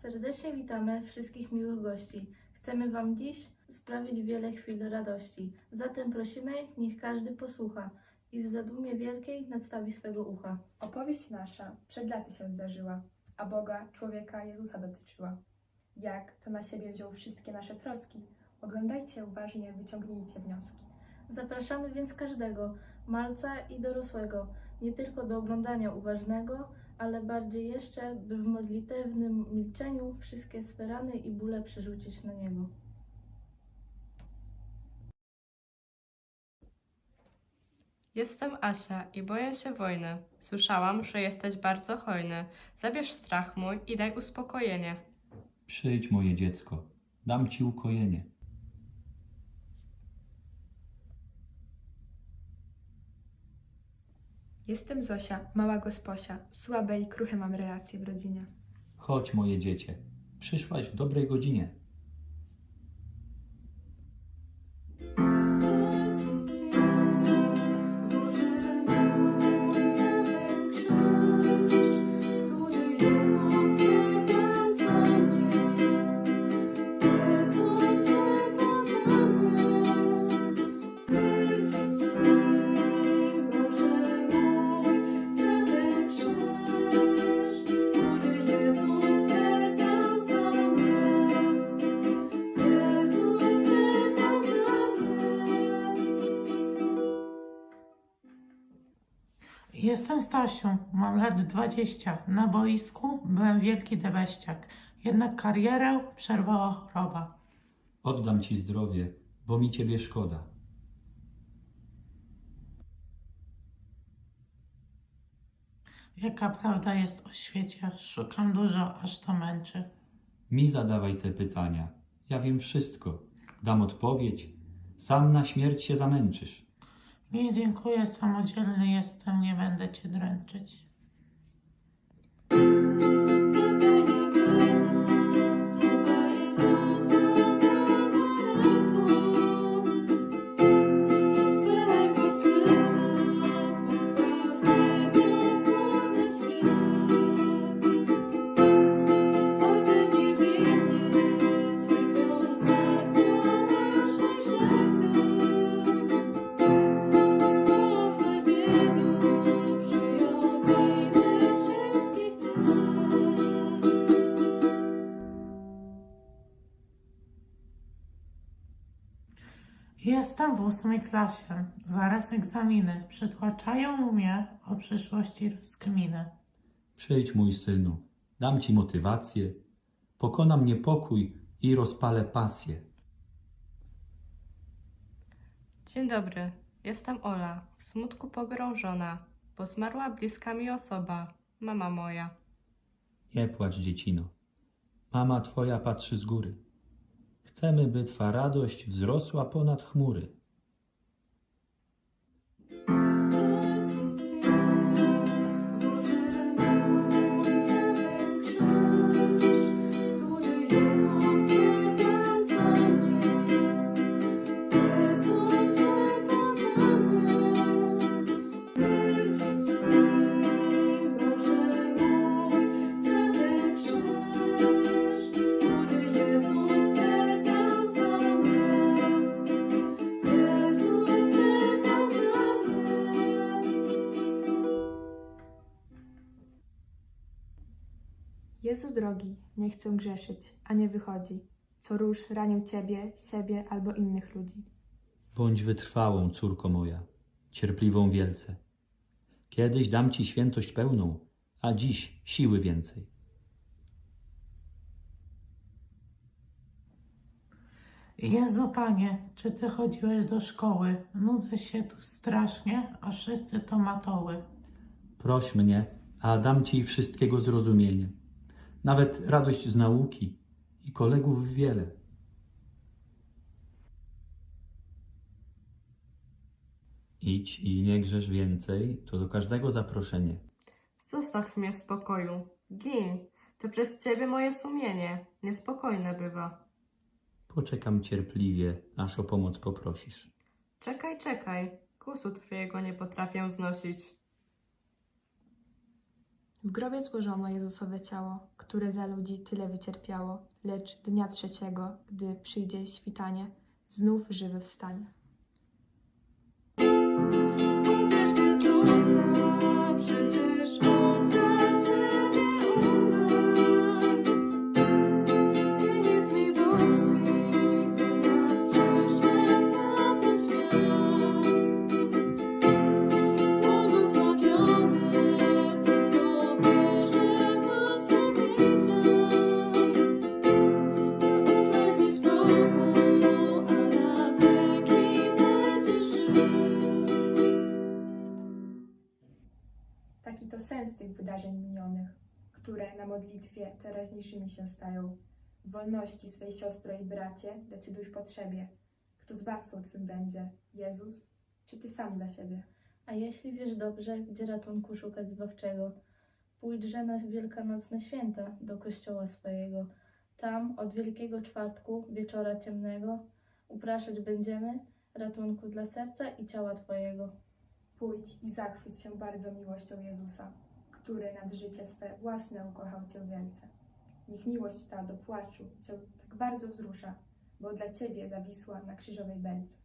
Serdecznie witamy wszystkich miłych gości. Chcemy Wam dziś sprawić wiele chwil radości. Zatem prosimy, niech każdy posłucha i w zadumie wielkiej nadstawi swego ucha. Opowieść nasza przed laty się zdarzyła, a Boga, człowieka Jezusa dotyczyła. Jak to na siebie wziął wszystkie nasze troski? Oglądajcie uważnie, wyciągnijcie wnioski. Zapraszamy więc każdego, malca i dorosłego, nie tylko do oglądania uważnego, ale bardziej jeszcze, by w modlitewnym milczeniu wszystkie swe rany i bóle przerzucić na Niego. Jestem Asia i boję się wojny. Słyszałam, że jesteś bardzo hojny. Zabierz strach mój i daj uspokojenie. Przyjdź, moje dziecko, dam ci ukojenie. Jestem Zosia, mała gosposia. Słabe i kruche mam relacje w rodzinie. Chodź, moje dziecię, przyszłaś w dobrej godzinie. Jestem Stasią, mam lat 20. Na boisku byłem wielki debeściak, jednak karierę przerwała choroba. Oddam ci zdrowie, bo mi ciebie szkoda. Jaka prawda jest o świecie? Szukam dużo, aż to męczy. Mi zadawaj te pytania. Ja wiem wszystko. Dam odpowiedź. Sam na śmierć się zamęczysz. Nie dziękuję, samodzielny jestem, nie będę cię dręczyć. Jestem w ósmej klasie. Zaraz egzaminy. Przytłaczają mnie o przyszłości rozkminy. Przyjdź, mój synu, dam ci motywację. Pokonam niepokój i rozpalę pasję. Dzień dobry, jestem Ola, w smutku pogrążona, bo zmarła bliska mi osoba, mama moja. Nie płacz, dziecino. Mama twoja patrzy z góry. Chcemy, by twa radość wzrosła ponad chmury. Jezu drogi, nie chcę grzeszyć, a nie wychodzi. Co róż ranił Ciebie, siebie albo innych ludzi. Bądź wytrwałą, córko moja, cierpliwą wielce. Kiedyś dam ci świętość pełną, a dziś siły więcej. Jezu Panie, czy Ty chodziłeś do szkoły? Nudzę się tu strasznie, a wszyscy to matoły. Proś mnie, a dam ci wszystkiego zrozumienie, nawet radość z nauki i kolegów wiele. Idź i nie grzesz więcej, to do każdego zaproszenie. Zostaw mnie w spokoju, gin, to przez ciebie moje sumienie niespokojne bywa. Poczekam cierpliwie, aż o pomoc poprosisz. Czekaj, czekaj, kusu twojego nie potrafię znosić. W grobie złożono Jezusowe ciało, które za ludzi tyle wycierpiało, lecz dnia trzeciego, gdy przyjdzie świtanie, znów żywy wstanie. Modlitwie teraźniejszymi się stają. W wolności swej siostro i bracie decyduj w potrzebie. Kto zbawcą Twym będzie? Jezus, czy Ty sam dla siebie? A jeśli wiesz dobrze, gdzie ratunku szukać zbawczego, pójdźże na wielkanocne święta do kościoła swojego. Tam od Wielkiego Czwartku, wieczora ciemnego, upraszać będziemy ratunku dla serca i ciała Twojego. Pójdź i zachwyć się bardzo miłością Jezusa, który nad życie swe własne ukochał Cię wielce. Niech miłość ta do płaczu Cię tak bardzo wzrusza, bo dla Ciebie zawisła na krzyżowej belce.